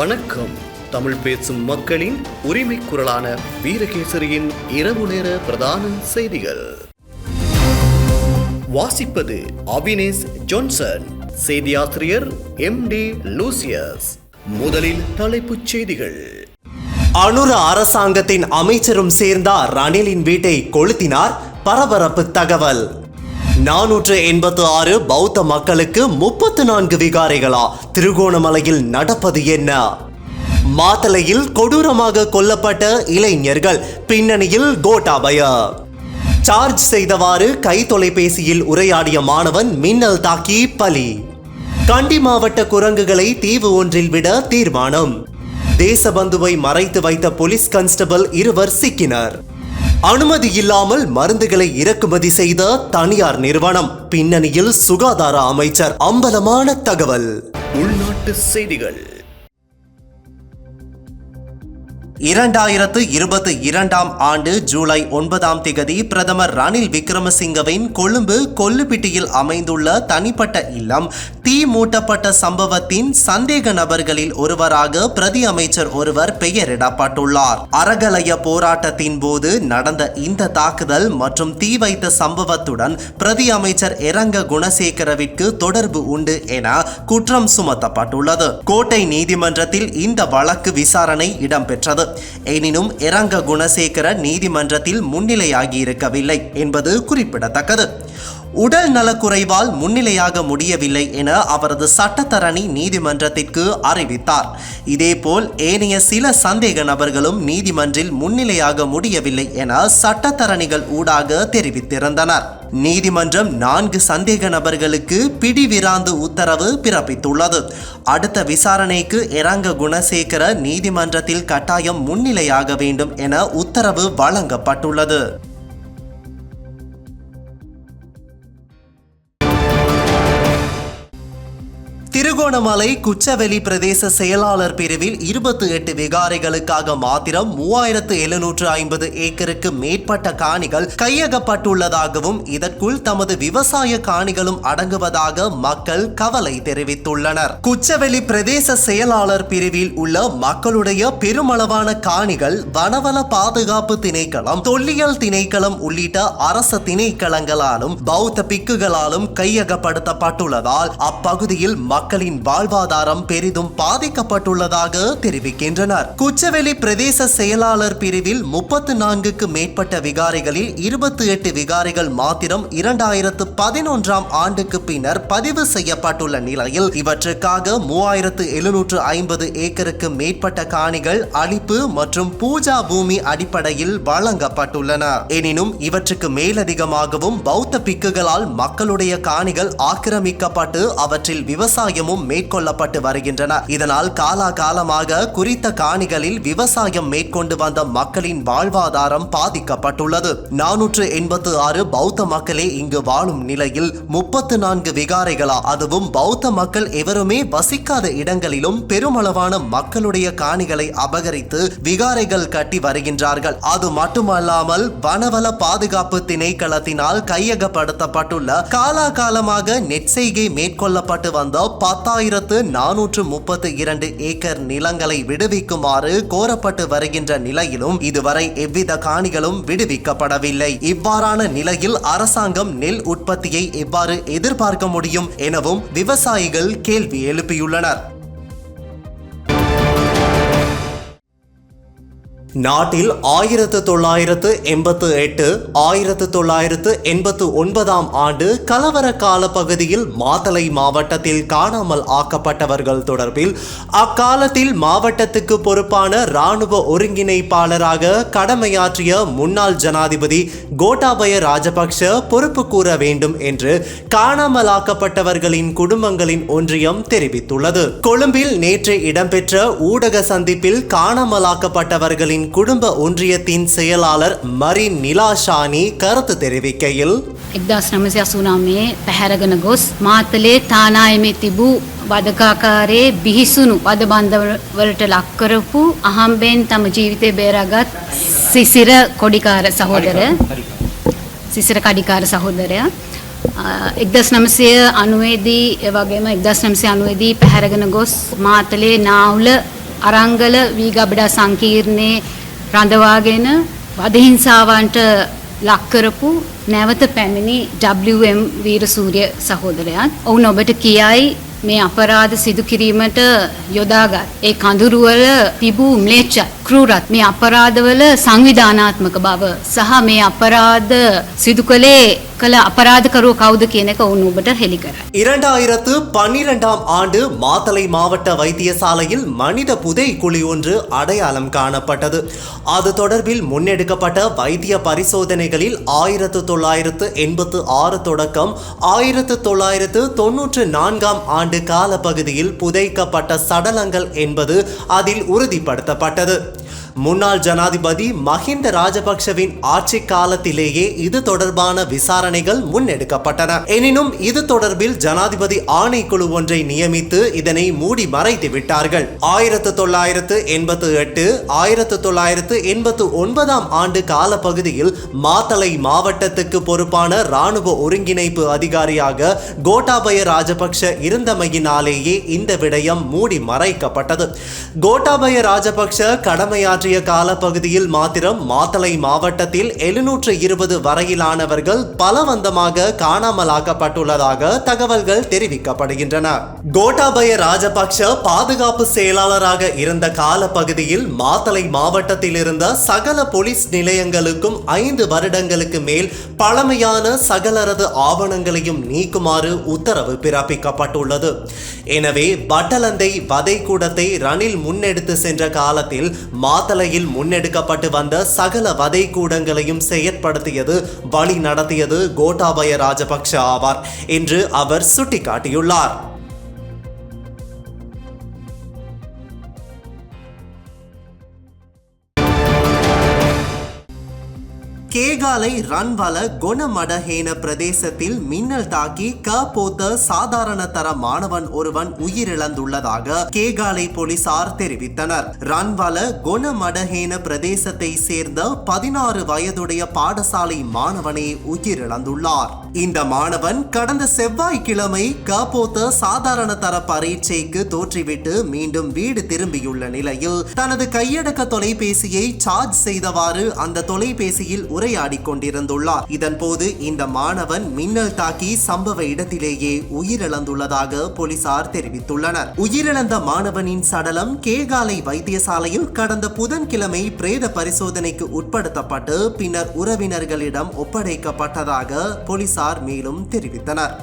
வணக்கம். தமிழ் பேசும் மக்களின் உரிமை குரலான வீரகேசரியின் இரவு நேர பிரதான செய்திகள். வாசிப்பது அவினேஷ் ஜான்சன். செய்தியாசிரியர் எம் டி லூசியஸ். முதலில் தலைப்புச் செய்திகள். அனுர அரசாங்கத்தின் அமைச்சரும் சேர்ந்தார் ரணிலின் வீட்டை கொளுத்தினார் பரபரப்பு தகவல். நானூற்று எண்பத்து ஆறு பௌத்த மக்களுக்கு முப்பத்து நான்கு விகாரைகளா? திருகோணமலையில் நடப்பது என்ன? மாத்தளையில் கொடூரமாக கொல்லப்பட்ட இளைஞர்கள் பின்னணியில் கோட்டாபய. சார்ஜ் செய்தவாறு கை தொலைபேசியில் உரையாடிய மாணவன் மின்னல் தாக்கி பலி. கண்டி மாவட்ட குரங்குகளை தீவு ஒன்றில் விட தீர்மானம். தேசபந்துவை மறைத்து வைத்த போலீஸ் கான்ஸ்டபிள் இருவர் சிக்கினர். அனுமதி இல்லாமல் மருந்துகளை இறக்குமதி செய்த தனியார் நிறுவனம் பின்னணியில் சுகாதார அமைச்சர் அம்பலமான தகவல். உள்நாட்டு செய்திகள். இரண்டாயிரத்து இருபத்தி இரண்டாம் ஆண்டு ஜூலை ஒன்பதாம் திகதி பிரதமர் ரணில் விக்ரமசிங்கவின் கொழும்பு கொல்லுப்பிட்டியில் அமைந்துள்ள தனிப்பட்ட இல்லம் தீ மூட்டப்பட்ட சம்பவத்தின் சந்தேக நபர்களில் ஒருவராக பிரதி அமைச்சர் ஒருவர் பெயரிடப்பட்டுள்ளார். அறகலைய போராட்டத்தின் போது நடந்த இந்த தாக்குதல் மற்றும் தீ வைத்த சம்பவத்துடன் பிரதி அமைச்சர் இரங்க குணசேகரவிற்கு தொடர்பு உண்டு என குற்றம் சுமத்தப்பட்டுள்ளது. கோட்டை நீதிமன்றத்தில் இந்த வழக்கு விசாரணை இடம்பெற்றது. எனினும் இரங்க குணசேகர நீதிமன்றத்தில் முன்னிலையாகியிருக்கவில்லை என்பது குறிப்பிடத்தக்கது. உடல் நலக்குறைவால் முன்னிலையாக முடியவில்லை என அவரது சட்டத்தரணி நீதிமன்றத்திற்கு அறிவித்தார். இதேபோல் ஏனைய சில சந்தேக நபர்களும் நீதிமன்றில் முன்னிலையாக முடியவில்லை என சட்டத்தரணிகள் ஊடாக தெரிவித்திருந்தனர். நீதிமன்றம் நான்கு சந்தேக நபர்களுக்கு பிடிவிராந்து உத்தரவு பிறப்பித்துள்ளது. அடுத்த விசாரணைக்கு இறங்க குணசேகர நீதிமன்றத்தில் கட்டாயம் முன்னிலையாக வேண்டும் என உத்தரவு வழங்கப்பட்டுள்ளது. திருகோணமலை குச்சவெளி பிரதேச செயலாளர் பிரிவில் இருபத்தி எட்டு விகாரைகளுக்காக மாத்திரம் மூவாயிரத்து எழுநூற்று ஐம்பது ஏக்கருக்கு மேற்பட்ட காணிகள் கையகப்பட்டுள்ளதாகவும் இதற்குள் தமது விவசாய காணிகளும் அடங்குவதாக மக்கள் கவலை தெரிவித்துள்ளனர். குச்சவெளி பிரதேச செயலாளர் பிரிவில் உள்ள மக்களுடைய பெருமளவான காணிகள் வனவள பாதுகாப்பு திணைக்களம் தொல்லியல் திணைக்களம் உள்ளிட்ட அரச திணைக்களங்களாலும் பௌத்த பிக்குகளாலும் கையகப்படுத்தப்பட்டுள்ளதால் அப்பகுதியில் மக்கள் மக்களின் வாழ்வாதாரம் பெரிதும் பாதிக்கப்பட்டுள்ளதாக தெரிவிக்கின்றனர். குச்சவெளி பிரதேச செயலாளர் பிரிவில் முப்பத்து நான்குக்கு மேற்பட்ட விகாரைகளில் இருபத்தி எட்டு விகாரைகள் மாத்திரம் இரண்டாயிரத்து பதினொன்றாம் ஆண்டுக்கு பின்னர் பதிவு செய்யப்பட்டுள்ள நிலையில் இவற்றுக்காக மூவாயிரத்து எழுநூற்று ஐம்பது ஏக்கருக்கு மேற்பட்ட காணிகள் அளிப்பு மற்றும் பூஜா பூமி அடிப்படையில் வழங்கப்பட்டுள்ளன. எனினும் இவற்றுக்கு மேலதிகமாகவும் பௌத்த பிக்குகளால் மக்களுடைய காணிகள் ஆக்கிரமிக்கப்பட்டு அவற்றில் விவசாயமும் மேற்கொள்ளப்பட்டு வருகின்றன. இதனால் காலாகாலமாக குறித்த காணிகளில் விவசாயம் மேற்கொண்டு வந்த மக்களின் வாழ்வாதாரம் பாதிக்கப்பட்டுள்ளது. நானூற்று எண்பத்து ஆறு பௌத்த மக்களே இங்கு வாழும் நிலையில் முப்பத்து நான்கு விகாரைகளா? அதுவும் பௌத்த மக்கள் எவருமே வசிக்காத இடங்களிலும் பெருமளவான மக்களுடைய காணிகளை அபகரித்து விகாரைகள் கட்டி வருகின்றார்கள். அது மட்டுமல்லாமல் வனவள பாதுகாப்பு திணைக்களத்தினால் கையகப்படுத்தப்பட்டுள்ள காலாகாலமாக நெற்செய்கை மேற்கொள்ளப்பட்டு வந்த பத்து பத்தாயிரத்து நானூற்று முப்பத்து இரண்டு ஏக்கர் நிலங்களை விடுவிக்குமாறு கோரப்பட்டு வருகின்ற நிலையிலும் இதுவரை எவ்வித காணிகளும் விடுவிக்கப்படவில்லை. இவ்வாறான நிலையில் அரசாங்கம் நெல் உற்பத்தியை எவ்வாறு எதிர்பார்க்க முடியும் எனவும் விவசாயிகள் கேள்வி எழுப்பியுள்ளனர். நாட்டில் ஆயிரத்து தொள்ளாயிரத்து எண்பத்து எட்டு ஆயிரத்து தொள்ளாயிரத்து எண்பத்து ஒன்பதாம் ஆண்டு கலவர கால பகுதியில் மாத்தளை மாவட்டத்தில் காணாமல் ஆக்கப்பட்டவர்கள் தொடர்பில் அக்காலத்தில் மாவட்டத்துக்கு பொறுப்பான இராணுவ ஒருங்கிணைப்பாளராக கடமையாற்றிய முன்னாள் ஜனாதிபதி கோட்டாபய ராஜபக்ஷ பொறுப்பு கூற வேண்டும் என்று காணாமலாக்கப்பட்டவர்களின் குடும்பங்களின் ஒன்றியம் தெரிவித்துள்ளது. கொழும்பில் நேற்று இடம்பெற்ற ஊடக சந்திப்பில் காணாமலாக்கப்பட்டவர்களின் குடும்ப ஒன்றியத்தின் செயலாளர் மரி நிலாஷானி கருத்து தெரிவிக்கையில் එක්දස් නමසි අසුනාමේ පැහැරගෙන ගොස් මාතලේ තානායමේ තිබූ වදකාකාරයේ බිහිසුණු වද බන්ධවලට ලක්කරපු අහම්බෙන් තම ජීවිතය බේරගත් සිසිර කොඩිකාර සහෝදරය සිසිර කඩිකාර සහෝදරය එක්දස් නමසය අනුවේදී වගේම එක්දස් නම්සය අනුවේදී පැහැරගෙන ගොස් මාතලේ නාවුල අරංගල වීගබඩා සංකීර්ණයේ රඳවාගෙන වදහිංසාවන්ට ලක්කරපු නැවත පැමිණි WM වීරසූරිය සහෝදරයන්. ඔවුන් ඔබට කියයි මේ අපරාධ සිදු කිරීමට යොදාගත්. ඒ කඳුරුවල තිබූ ම්ලේච්ඡ ක්‍රූරත් මේ අපරාධවල සංවිධානාත්මක බව සහ මේ අපරාධ සිදු කළේ කළ අපරාධකරුව කවුද කියන එක ඔවුන් ඔබට හෙළි කරයි. இரண்டாயிரத்து பன்னிரெண்டாம் ஆண்டு மாத்தளை மாவட்ட வைத்தியசாலையில் மனித புதை குழி ஒன்று அடையாளம் காணப்பட்டது அது தொடர்பில் முன்னெடுக்கப்பட்ட வைத்திய பரிசோதனைகளில் ஆயிரத்து தொள்ளாயிரத்து எண்பத்து ஆறு தொடக்கம் ஆயிரத்து தொள்ளாயிரத்து தொன்னூற்று நான்காம் ஆண்டு காலப்பகுதியில் புதைக்கப்பட்ட சடலங்கள் என்பது அதில் உறுதிப்படுத்தப்பட்டது முன்னாள் ஜனாதிபதி மஹிந்த ராஜபக்ஷவின் ஆட்சி காலத்திலேயே இது தொடர்பான விசாரணைகள் முன்னெடுக்கப்பட்டன. எனினும் இது தொடர்பில் ஜனாதிபதி ஆணைக்குழு ஒன்றை நியமித்து இதனை மூடி மறைத்து விட்டார்கள். ஆயிரத்து தொள்ளாயிரத்து எண்பத்து எட்டு ஆயிரத்து தொள்ளாயிரத்து எண்பத்து ஒன்பதாம் ஆண்டு காலப்பகுதியில் மாத்தளை மாவட்டத்துக்கு பொறுப்பான ராணுவ ஒருங்கிணைப்பு அதிகாரியாக கோட்டாபய ராஜபக்ஷ இருந்தமையினாலேயே இந்த விடயம் மூடி மறைக்கப்பட்டது. கோட்டாபய ராஜபக்ஷ கடமையாற்றிய காலப்பகுதியில் மாத்திரம் மாத்தளை மாவட்டத்தில் எழுநூற்று இருபது வரையிலானவர்கள் பலவந்தமாக காணாமலாக்கப்பட்டுள்ளதாக தகவல்கள் தெரிவிக்கப்படுகின்றன. கோட்டாபய ராஜபக்ஷ பாதுகாப்பு செயலாளராக இருந்த காலப்பகுதியில் மாத்தளை மாவட்டத்தில் இருந்த சகல போலீஸ் நிலையங்களுக்கும் ஐந்து வருடங்களுக்கு மேல் பழமையான சகலரது ஆவணங்களையும் நீக்குமாறு உத்தரவு பிறப்பிக்கப்பட்டுள்ளது. எனவே வட்டலந்தை வதைக்கூடத்தை ரணில் முன்னெடுத்து சென்ற காலத்தில் மாத்த மாத்தளையில் முன்னெடுக்கப்பட்டு வந்த சகல வதை கூடங்களையும் செயற்படுத்தியது வழி நடத்தியது கோட்டாபய ராஜபக்ஷ ஆவார் என்று அவர் சுட்டிக்காட்டியுள்ளார். கேகாலை ரன்வல குணமடஹேன பிரதேசத்தில் மின்னல் தாக்கி க போத்த சாதாரண தர மாணவன் ஒருவன் உயிரிழந்துள்ளதாக கேகாலை போலீசார் தெரிவித்தனர். ரன்வல குணமடஹேன பிரதேசத்தை சேர்ந்த பதினாறு வயதுடைய பாடசாலை மாணவனே உயிரிழந்துள்ளார். இந்த மாணவன் கடந்த செவ்வாய்க்கிழமை க போத்த சாதாரண தர பரீட்சைக்கு தோற்றிவிட்டு மீண்டும் வீடு திரும்பியுள்ள நிலையில் தனது கையடக்க தொலைபேசியை சார்ஜ் செய்தவாறு அந்த தொலைபேசியில் உரையாடி கொண்டிருந்துள்ளார் இதன்போது இந்த மாணவன் மின்னல் தாக்கி சம்பவ இடத்திலேயே உயிரிழந்துள்ளதாக போலீசார் தெரிவித்துள்ளனர். உயிரிழந்த மாணவனின் சடலம் கேகாலை வைத்தியசாலையில் கடந்த புதன்கிழமை பிரேத பரிசோதனைக்கு உட்படுத்தப்பட்டு பின்னர் உறவினர்களிடம் ஒப்படைக்கப்பட்டதாக போலீசார் மேலும் தெரிவித்தனர்.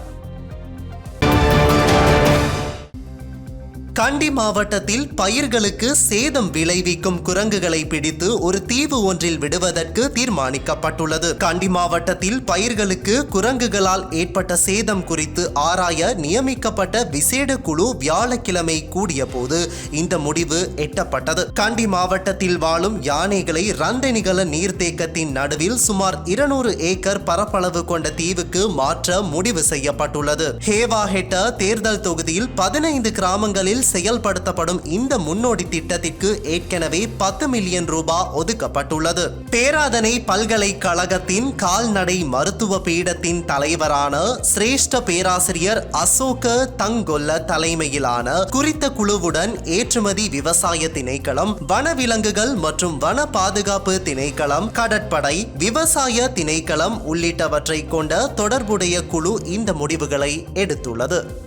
கண்டி மாவட்டத்தில் பயிர்களுக்கு சேதம் விளைவிக்கும் குரங்குகளை பிடித்து ஒரு தீவு ஒன்றில் விடுவதற்கு தீர்மானிக்கப்பட்டுள்ளது. கண்டி மாவட்டத்தில் பயிர்களுக்கு குரங்குகளால் ஏற்பட்ட சேதம் குறித்து ஆராய நியமிக்கப்பட்ட விசேட குழு வியாழக்கிழமை கூடிய போது இந்த முடிவு எட்டப்பட்டது. கண்டி மாவட்டத்தில் வாழும் யானைகளை ரந்தனிகல நீர்த்தேக்கத்தின் நடுவில் சுமார் இருநூறு ஏக்கர் பரப்பளவு கொண்ட தீவுக்கு மாற்ற முடிவு செய்யப்பட்டுள்ளது. ஹேவா ஹெட்ட தேர்தல் தொகுதியில் பதினைந்து கிராமங்களில் செயல்படுத்தப்படும் இந்த முன்னோடி திட்டத்திற்கு ஏற்கனவே பத்து மில்லியன் ரூபாய் ஒதுக்கப்பட்டுள்ளது. பேராதனை பல்கலைக்கழகத்தின் கால்நடை மருத்துவ பீடத்தின் தலைவரான சிரேஷ்ட பேராசிரியர் அசோக தங்கொல்ல தலைமையிலான குறித்த குழுவுடன் ஏற்றுமதி விவசாய திணைக்களம் வனவிலங்குகள் மற்றும் வன பாதுகாப்பு திணைக்களம் கடற்படை விவசாய திணைக்களம் உள்ளிட்டவற்றை கொண்ட தொடர்புடைய குழு இந்த முடிவுகளை எடுத்துள்ளது.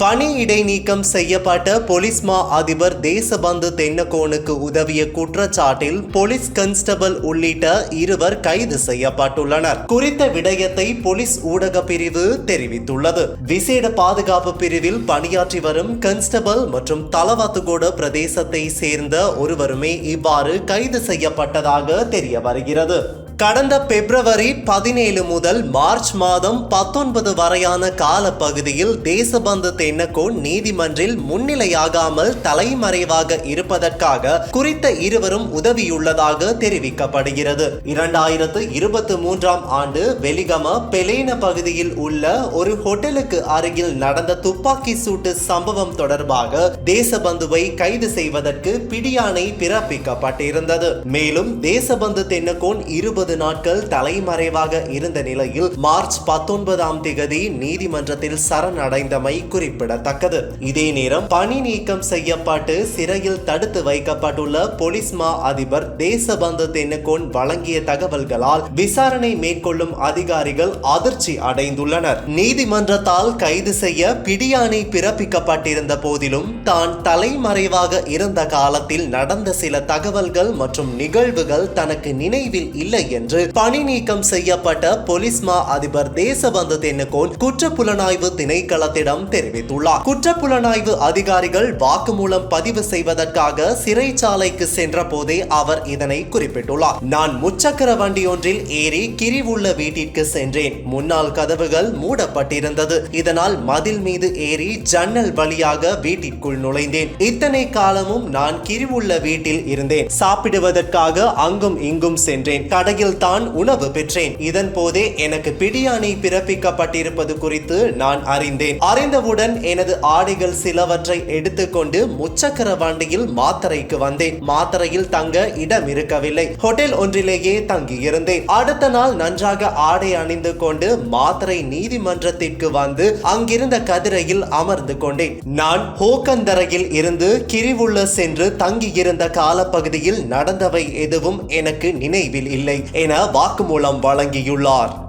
பணி இடைநீக்கம் செய்யப்பட்ட போலீஸ் மா அதிபர் தேசபந்து தென்னகோனுக்கு உதவிய குற்றச்சாட்டில் போலீஸ் கன்ஸ்டபிள் உள்ளிட்ட இருவர் கைது செய்யப்பட்டுள்ளனர். குறித்த விடயத்தை போலீஸ் ஊடக பிரிவு தெரிவித்துள்ளது. விசேட பாதுகாப்பு பிரிவில் பணியாற்றி வரும் கன்ஸ்டபிள் மற்றும் தலவாத்துகோட பிரதேசத்தை சேர்ந்த ஒருவருமே இவ்வாறு கைது செய்யப்பட்டதாக தெரிய வருகிறது. கடந்த பிப்ரவரி பதினேழு முதல் மார்ச் மாதம் பத்தொன்பது வரையான காலப்பகுதியில் தேசபந்து தென்னக்கோன் நீதிமன்றில் முன்னிலையாகாமல் தலைமறைவாக இருப்பதற்காக குறித்த இருவரும் உதவியுள்ளதாக தெரிவிக்கப்படுகிறது. இரண்டாயிரத்து இருபத்தி மூன்றாம் ஆண்டு வெலிகம பெலேன பகுதியில் உள்ள ஒரு ஹோட்டலுக்கு அருகில் நடந்த துப்பாக்கி சூட்டு சம்பவம் தொடர்பாக தேசபந்துவை கைது செய்வதற்கு பிடியாணை பிறப்பிக்கப்பட்டிருந்தது. மேலும் தேசபந்து தென்னக்கோன் இருபது நாற்பது நாட்கள் தலைமறைவாக இருந்த நிலையில் மார்ச் பத்தொன்பதாம் திகதி நீதிமன்றத்தில் சரணடைந்தமை குறிப்பிடத்தக்கது. இதே நேரம் பணி நீக்கம் செய்யப்பட்டு சிறையில் தடுத்து வைக்கப்பட்டுள்ள போலீஸ் மா அதிபர் தேசபந்து தென்னுகோன் வழங்கிய தகவல்களால் விசாரணை மேற்கொள்ளும் அதிகாரிகள் அதிர்ச்சி அடைந்துள்ளனர். நீதிமன்றத்தால் கைது செய்ய பிடியாணை பிறப்பிக்கப்பட்டிருந்த போதிலும் தான் தலைமறைவாக இருந்த காலத்தில் நடந்த சில தகவல்கள் மற்றும் நிகழ்வுகள் தனக்கு நினைவில் இல்லை என்று பணி நீக்கம் செய்யப்பட்ட போலீஸ் மா அதிபர் தேசபந்து தென்னகோன் குற்றப்புலனாய்வு திணைக்களத்திடம் தெரிவித்துள்ளார். குற்றப்புலனாய்வு அதிகாரிகள் வாக்குமூலம் பதிவு செய்வதற்காக சிறைச்சாலைக்கு சென்ற போதே அவர் இதனை குறிப்பிட்டுள்ளார். நான் முச்சக்கர வண்டி ஒன்றில் ஏறி கிரிவுள்ள வீட்டிற்கு சென்றேன். முன்னால் கதவுகள் மூடப்பட்டிருந்தது. இதனால் மதில் மீது ஏறி ஜன்னல் வழியாக வீட்டிற்குள் நுழைந்தேன். இத்தனை காலமும் நான் கிரிவுள்ள வீட்டில் இருந்தேன். சாப்பிடுவதற்காக அங்கும் இங்கும் சென்றேன். கடையில் தான் உணவு பெற்றேன். இதன் போதே எனக்கு பிடியாணை பிறப்பிக்கப்பட்டிருப்பது குறித்து நான் அறிந்தேன். அறிந்தவுடன் எனது ஆடைகள் சிலவற்றை எடுத்துக்கொண்டு முச்சக்கர வண்டியில் மாத்தரைக்கு வந்தேன். மாத்தரையில் தங்க இடம் இருக்கவில்லை. ஹோட்டல் ஒன்றிலேயே தங்கியிருந்தேன். அடுத்த நாள் நன்றாக ஆடை அணிந்து கொண்டு மாத்தரை நீதிமன்றத்திற்கு வந்து அங்கிருந்த கதிரையில் அமர்ந்து கொண்டேன். நான் ஹோக்கந்தரையில் இருந்து கிரிவுள்ள சென்று தங்கியிருந்த காலப்பகுதியில் நடந்தவை எதுவும் எனக்கு நினைவில் இல்லை. என வாக்குமூலம் வழங்கியுள்ளார்.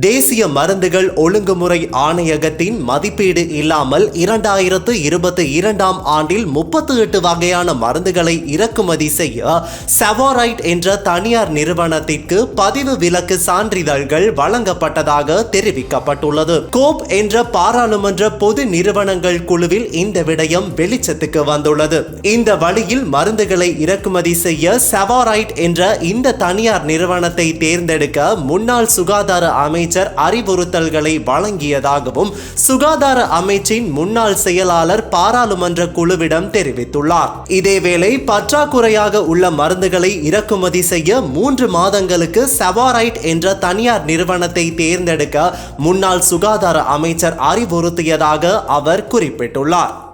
தேசிய மருந்துகள் ஒழுங்குமுறை ஆணையகத்தின் மதிப்பீடு இல்லாமல் இரண்டாயிரத்து இருபத்தி இரண்டாம் ஆண்டில் முப்பத்தி எட்டு வகையான மருந்துகளை இறக்குமதி செய்ய செவாரைட் என்ற தனியார் நிறுவனத்திற்கு பதிவு விலக்கு சான்றிதழ்கள் வழங்கப்பட்டதாக தெரிவிக்கப்பட்டுள்ளது. கோப் என்ற பாராளுமன்ற பொது நிறுவனங்கள் குழுவில் இந்த விடயம் வெளிச்சத்துக்கு வந்துள்ளது. இந்த வழியில் மருந்துகளை இறக்குமதி செய்ய செவாரைட் என்ற இந்த தனியார் நிறுவனத்தை தேர்ந்தெடுக்க முன்னாள் சுகாதார அமைச்சர் அறிவுறுத்தல்களை வழங்கியதாகவும் சுகாதார அமைச்சின் முன்னாள் செயலாளர் பாராளுமன்ற குழுவிடம் தெரிவித்துள்ளார். இதேவேளை பற்றாக்குறையாக உள்ள மருந்துகளை இறக்குமதி செய்ய மூன்று மாதங்களுக்கு செவாரைட் என்ற தனியார் நிறுவனத்தை தேர்ந்தெடுக்க முன்னாள் சுகாதார அமைச்சர் அறிவுறுத்தியதாக அவர் குறிப்பிட்டுள்ளார்.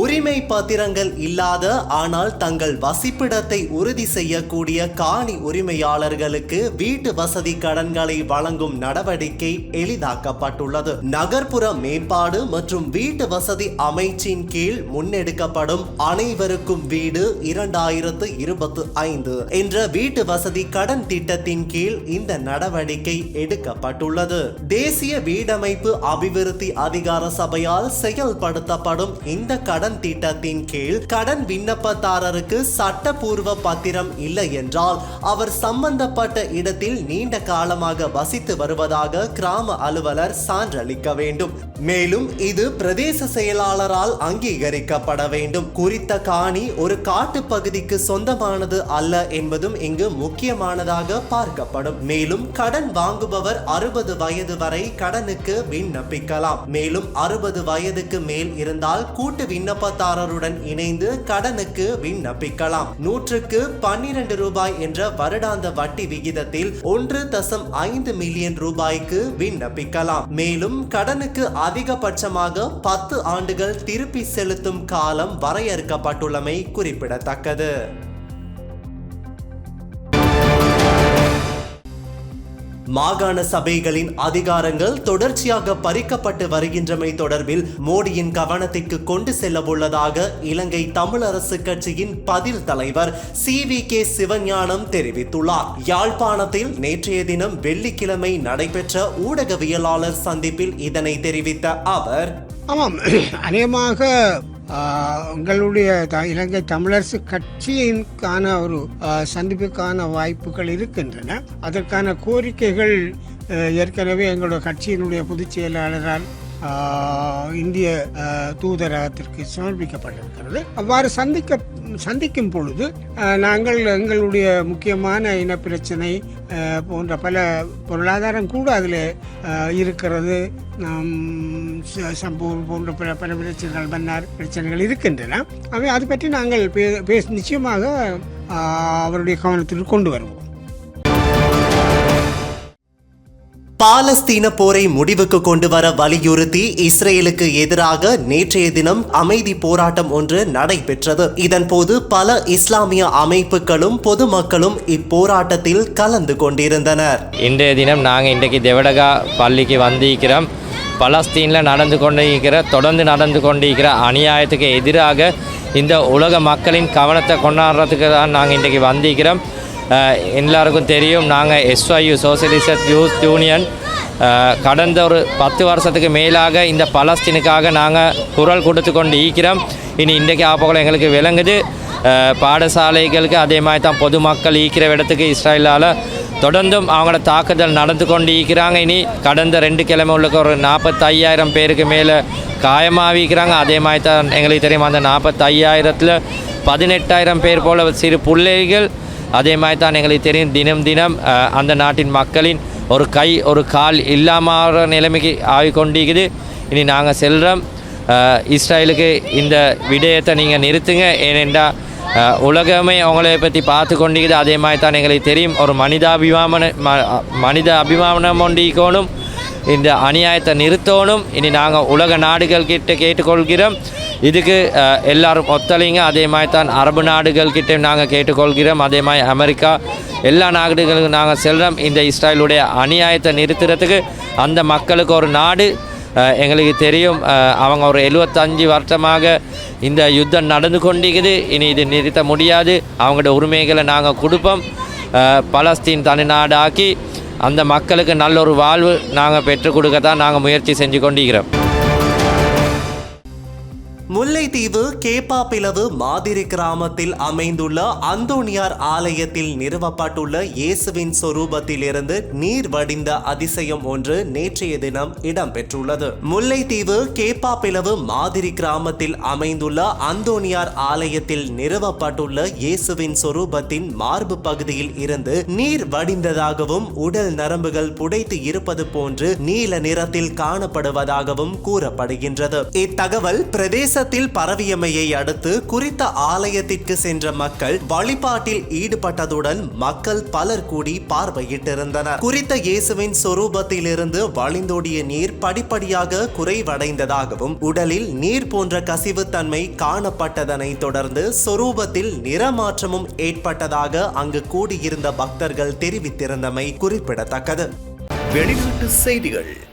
உரிமை பத்திரங்கள் இல்லாத ஆனால் தங்கள் வசிப்பிடத்தை உறுதி செய்யக்கூடிய காணி உரிமையாளர்களுக்கு வீட்டு வசதி கடன்களை வழங்கும் நடவடிக்கை எளிதாக்கப்பட்டுள்ளது. நகர்ப்புற மேம்பாடு மற்றும் வீட்டு வசதி அமைச்சின் கீழ் முன்னெடுக்கப்படும் அனைவருக்கும் வீடு இரண்டாயிரத்து இருபத்தி ஐந்து என்ற வீட்டு வசதி கடன் திட்டத்தின் கீழ் இந்த நடவடிக்கை எடுக்கப்பட்டுள்ளது. தேசிய வீடமைப்பு அபிவிருத்தி அதிகார சபையால் செயல்படுத்தப்படும் இந்த கடன் திட்டத்தின் கீழ் கடன் விண்ணப்பதாரருக்கு சட்டப்பூர்வ பத்திரம் இல்லை என்றால் அவர் சம்பந்தப்பட்ட இடத்தில் நீண்ட காலமாக வசித்து வருவதாக கிராம அலுவலர் சான்றளிக்க வேண்டும். மேலும் இது பிரதேச செயலாளரால் அங்கீகரிக்கப்பட வேண்டும். குறித்த காணி ஒரு காட்டு பகுதிக்கு சொந்தமானது அல்ல என்பதும் இங்கு முக்கியமானதாக பார்க்கப்படும். மேலும் கடன் வாங்குபவர் அறுபது வயது வரை கடனுக்கு விண்ணப்பிக்கலாம். மேலும் அறுபது வயதுக்கு மேல் இருந்தால் கூட்டு விண்ணப்பதாரருடன் இணைந்து கடனுக்கு விண்ணப்பிக்கலாம். நூற்றுக்கு பன்னிரண்டு ரூபாய் என்ற வருடாந்த வட்டி விகிதத்தில் ஒன்று தசம் ஐந்து மில்லியன் ரூபாய்க்கு விண்ணப்பிக்கலாம். மேலும் கடனுக்கு அதிகபட்சமாக பத்து ஆண்டுகள் திருப்பி செலுத்தும் காலம் வரையறுக்கப்பட்டுள்ளமை குறிப்பிடத்தக்கது. மாகாண சபைகளின் அதிகாரங்கள் தொடர்ச்சியாக பறிக்கப்பட்டு வருகின்றமை தொடர்பில் மோடியின் கவனத்திற்கு கொண்டு செல்லவுள்ளதாக இலங்கை தமிழரசு கட்சியின் பதில் தலைவர் சி வி கே சிவஞானம் தெரிவித்துள்ளார். யாழ்ப்பாணத்தில் நேற்றைய தினம் வெள்ளிக்கிழமை நடைபெற்ற ஊடகவியலாளர் சந்திப்பில் இதனை தெரிவித்த அவர் ஆமாம். அநேகமாக உங்களுடைய த- இலங்கை தமிழரசு கட்சியின்கான ஒரு சந்திப்புக்கான வாய்ப்புகள் இருக்கின்றன. அதற்கான கோரிக்கைகள் ஏற்கனவே எங்களுடைய கட்சியினுடைய பொதுச் செயலாளரால் இந்திய தூதரகத்திற்கு சமர்ப்பிக்கப்பட்டிருக்கிறது. அவ்வாறு சந்திக்க சந்திக்கும் பொழுது நாங்கள் எங்களுடைய முக்கியமான இன பிரச்சனை போன்ற பல பொருளாதாரம் கூட அதில் இருக்கிறது. நாம் சம்பூர் போன்ற பல பல பிரச்சனைகள் மன்னார் பிரச்சனைகள் இருக்கின்றன. அவை அது பற்றி நாங்கள் பே நிச்சயமாக அவருடைய கவனத்திற்கு கொண்டு வருவோம். பாலஸ்தீன போரை முடிவுக்கு கொண்டு வர வலியுறுத்தி இஸ்ரேலுக்கு எதிராக நேற்றைய தினம் அமைதி போராட்டம் ஒன்று நடைபெற்றது. இதன்போது பல இஸ்லாமிய அமைப்புகளும் பொதுமக்களும் இப்போராட்டத்தில் கலந்து கொண்டிருந்தனர். இன்றைய தினம் நாங்கள் இன்றைக்கு தேவடகா பள்ளிக்கு வந்திருக்கிறோம். பலஸ்தீனில் நடந்து கொண்டிருக்கிற தொடர்ந்து நடந்து கொண்டிருக்கிற அநியாயத்துக்கு எதிராக இந்த உலக மக்களின் கவனத்தை கொண்டாடுறதுக்கு தான் நாங்கள் இன்றைக்கு வந்திருக்கிறோம். எல்லாருக்கும் தெரியும் நாங்கள் எஸ்ஒய்யூ சோசியலிஸ்ட் யூத் யூனியன் கடந்த ஒரு பத்து வருஷத்துக்கு மேலாக இந்த பலஸ்தீனுக்காக நாங்கள் குரல் கொடுத்து கொண்டு ஈக்கிறோம் இனி இன்றைக்கு ஆப்போல எங்களுக்கு விளங்குது. பாடசாலைகளுக்கு அதே மாதிரி தான் பொதுமக்கள் ஈக்கிற இடத்துக்கு இஸ்ரேலால் தொடர்ந்தும் அவங்களோட தாக்குதல் நடந்து கொண்டு இருக்கிறாங்க. இனி கடந்த ரெண்டு கிழமை உள்ள ஒரு நாற்பத்தையாயிரம் பேருக்கு மேலே காயமாகிக்கிறாங்க அதே மாதிரி தான் எங்களுக்கு தெரியும் அந்த நாற்பத்தையாயிரத்தில் பதினெட்டாயிரம் பேர் போல் சிறு பிள்ளைகள் அதே மாதிரி தான் எங்களுக்கு தெரியும். தினம் தினம் அந்த நாட்டின் மக்களின் ஒரு கை ஒரு கால் இல்லாமல் நிலைமைக்கு ஆகிக்கொண்டிருக்குது. இனி நாங்கள் செல்கிறோம் இஸ்ரேலுக்கு இந்த விடயத்தை நீங்கள் நிறுத்துங்க. ஏனென்றால் உலகமே அவங்கள பற்றி பார்த்து கொண்டிருக்குது. அதே மாதிரி தான் எங்களுக்கு தெரியும். ஒரு மனிதாபிமான ம- மனித அபிமானம் ஒன்றிக்கோணும் இந்த அநியாயத்தை நிறுத்தணும். இனி நாங்கள் உலக நாடுகள் கிட்ட கேட்டுக்கொள்கிறோம். இதுக்கு எல்லாரும் ஒத்தலைங்க அதே மாதிரி தான் அரபு நாடுகள்கிட்ட நாங்கள் கேட்டுக்கொள்கிறோம். அதே மாதிரி அமெரிக்கா எல்லா நாடுகளுக்கும் நாங்கள் செல்கிறோம் இந்த இஸ்ரேலுடைய அநியாயத்தை நிறுத்துறதுக்கு அந்த மக்களுக்கு ஒரு நாடு எங்களுக்கு தெரியும். அவங்க ஒரு எழுபத்தஞ்சு வருஷமாக இந்த யுத்தம் நடந்து கொண்டிருக்குது. இனி இது நிறுத்த முடியாது. அவங்களோட உரிமைகளை நாங்கள் கொடுப்போம். பலஸ்தீன் தனிநாடாக்கி அந்த மக்களுக்கு நல்ல ஒரு வாழ்வு நாங்கள் பெற்றுக் கொடுக்க தான் நாங்கள் முயற்சி செஞ்சு கொண்டிருக்கிறோம். முல்லைத்தீவு கேப்பாப்பிளவு மாதிரி கிராமத்தில் அமைந்துள்ள அந்தோனியார் ஆலயத்தில் நிறுவப்பட்டுள்ள இயேசுவின் சொரூபத்திலிருந்து நீர் வடிந்த அதிசயம் ஒன்று நேற்றைய தினம் இடம்பெற்றுள்ளது. முல்லைத்தீவு கேப்பாப்பிளவு மாதிரி கிராமத்தில் அமைந்துள்ள அந்தோனியார் ஆலயத்தில் நிறுவப்பட்டுள்ள இயேசுவின் சொரூபத்தின் மார்பு பகுதியில் இருந்து நீர் வடிந்ததாகவும் உடல் நரம்புகள் புடைத்து இருப்பது போன்று நீல நிறத்தில் காணப்படுவதாகவும் கூறப்படுகின்றது. இத்தகவல் பிரதேச தேசத்தில் பரவியமையை அடுத்து குறித்த ஆலயத்திற்கு சென்ற மக்கள் வழிபாட்டில் ஈடுபட்டதுடன் மக்கள் பலர் கூடி பார்வையிட்டிருந்தனர். குறித்த இயேசுவின் சொரூபத்திலிருந்து வழிந்தோடிய நீர் படிப்படியாக குறைவடைந்ததாகவும் உடலில் நீர் போன்ற கசிவுத்தன்மை காணப்பட்டதனை தொடர்ந்து சொரூபத்தில் நிறமாற்றமும் ஏற்பட்டதாக அங்கு கூடியிருந்த பக்தர்கள் தெரிவித்திருந்தமை குறிப்பிடத்தக்கது. வெளிநாட்டு செய்திகள்.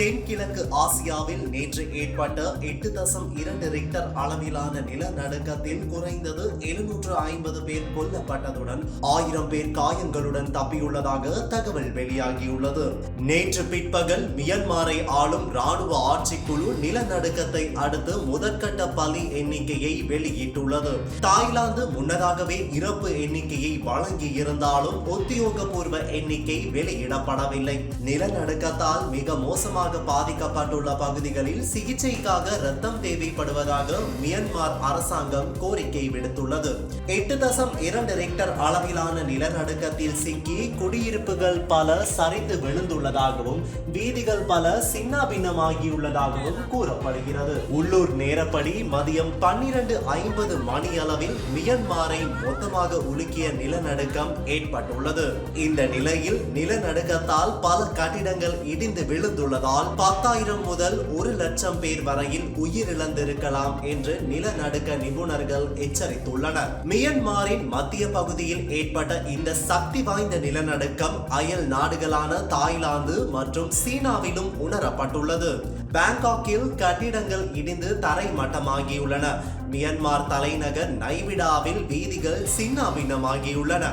தென்கிழக்கு ஆசியாவில் நேற்று ஏற்பட்ட எட்டு தசம் இரண்டு ரிக்டர் அளவிலான நிலநடுக்கத்தில் குறைந்தது எழுநூற்று ஐம்பது பேர் கொல்லப்பட்டதுடன் ஆயிரம் பேர் காயங்களுடன் தப்பியுள்ளதாக தகவல் வெளியாகியுள்ளது. நேற்று பிற்பகல் மியன்மாரை ஆளும் ராணுவ ஆட்சிக்குழு நிலநடுக்கத்தை அடுத்து முதற்கட்ட பலி எண்ணிக்கையை வெளியிட்டுள்ளது. தாய்லாந்து முன்னதாகவே இறப்பு எண்ணிக்கையை வழங்கி இருந்தாலும் உத்தியோகபூர்வ எண்ணிக்கை வெளியிடப்படவில்லை. நிலநடுக்கத்தால் மிக மோசமாக பாதிக்கப்பட்டுள்ள பகுதிகளில் சிகிச்சைக்காக ரத்தம் தேவைப்படுவதாக மியன்மார் அரசாங்கம் கோரிக்கை விடுத்துள்ளது. எட்டு தசம் இரண்டு ரெக்டர் அளவிலான நிலநடுக்கத்தில் சிக்கி குடியிருப்புகள் பல சரிந்து விழுந்துள்ளதாகவும் வீதிகள் பல சின்னாபின்னமாகியுள்ளதாகவும் கூறப்படுகிறது. உள்ளூர் நேரப்படி மதியம் பன்னிரண்டு ஐம்பது மணி அளவில் மியன்மாரை மொத்தமாக உலுக்கிய நிலநடுக்கம் ஏற்பட்டுள்ளது. இந்த நிலையில் நிலநடுக்கத்தால் பல கட்டிடங்கள் இடிந்து விழுந்துள்ளதால் பத்தாயிரம் முதல் ஒரு லட்சம் பேர் வரையில் உயிரிழந்திருக்கலாம் என்று நிலநடுக்க நிபுணர்கள் எச்சரித்துள்ளனர். மியன்மாரின் மத்திய பகுதியில் ஏற்பட்ட இந்த சக்தி வாய்ந்த நிலநடுக்கம் அயல் நாடுகளான தாய்லாந்து மற்றும் சீனாவிலும் உணரப்பட்டுள்ளது. பாங்காக்கில் கட்டிடங்கள் இடிந்து தரை மட்டமாகியுள்ளன மியன்மார் தலைநகர் நைவிடாவில் வீதிகள் சின்னாபின்னமாகியுள்ளன.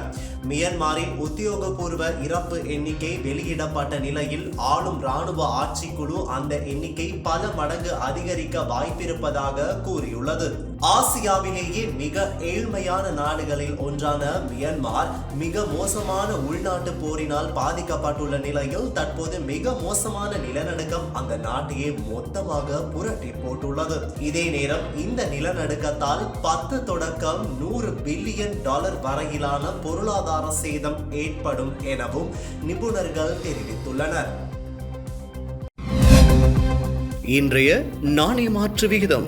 மியன்மாரின் உத்தியோகபூர்வ இறப்பு எண்ணிக்கை வெளியிடப்பட்ட நிலையில் ஆளும் ராணுவ ஆட்சிக்குழு அந்த எண்ணிக்கை பல மடங்கு அதிகரிக்க வாய்ப்பிருப்பதாக கூறியுள்ளது. ஆசியாவிலேயே மிக ஏழ்மையான நாடுகளில் ஒன்றான மியன்மார் மிக மோசமான உள்நாட்டு போரினால் பாதிக்கப்பட்டுள்ள நிலையில் தற்போது மிக மோசமான நிலநடுக்கம் அந்த நாட்டையே மொத்தமாக புரட்டி போட்டுள்ளது. இதே நேரம் இந்த நிலநடுக்கத்தால் பத்து தொடக்கம் நூறு பில்லியன் டாலர் வரையிலான பொருளாதார சேதம் ஏற்படும் எனவும் நிபுணர்கள் தெரிவித்துள்ளனர். இன்றைய நாணய மாற்று விகிதம்.